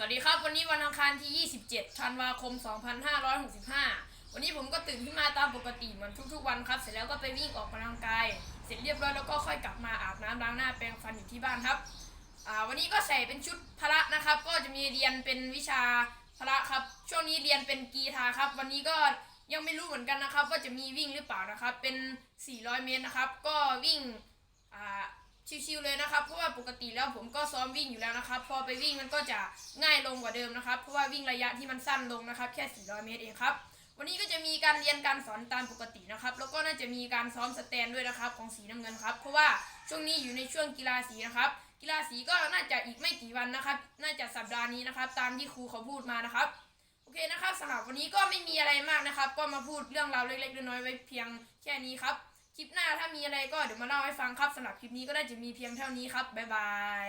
สวัสดีครับ วันนี้วันอังคารที่ 27 ธันวาคม 2565 วันนี้ผมก็ตื่นขึ้นมาตามปกติเหมือนทุกๆวันครับ เสร็จแล้วก็ไปวิ่งออกกำลังกาย เสร็จเรียบร้อยแล้วก็ค่อยกลับมาอาบน้ำล้างหน้าแปรงฟันอยู่ที่บ้านครับวันนี้ก็ใส่เป็นชุดพละนะครับ ก็จะมีเรียนเป็นวิชาพละครับ ช่วงนี้เรียนเป็นกีฬาครับ วันนี้ก็ยังไม่รู้เหมือนกันนะครับ ว่าจะมีวิ่งหรือเปล่านะครับ เป็น 400 เมตรนะครับ ก็วิ่ง ชิวๆเลยนะครับ เพราะว่าปกติแล้วผมก็ซ้อมวิ่งอยู่แล้วนะครับ พอไปวิ่งมันก็จะง่ายลงกว่าเดิมนะครับ เพราะว่าวิ่งระยะที่มันสั้นลงนะครับ แค่ 400 เมตรเองครับ วันนี้ก็จะมีการเรียนการสอนตามปกตินะครับ แล้วก็น่าจะมีการซ้อมสแตนด้วยนะครับ ของสีน้ำเงินครับ เพราะว่าช่วงนี้อยู่ในช่วงกีฬาสีนะครับ กีฬาสีก็น่าจะอีกไม่กี่วันนะครับ น่าจะสัปดาห์นี้นะครับ ตามที่ครูเขาพูดมานะครับโอเคนะครับสำหรับวันนี้ก็ไม่มีอะไรมากนะครับ ก็มาพูดเรื่องราวเล็กๆน้อยๆไว้เพียงแค่นี้ครับ คลิปหน้า มีอะไรก็เดี๋ยวมาเล่าให้ฟังครับสำหรับคลิปนี้ก็ได้จะมีเพียงเท่านี้ครับบ๊ายบาย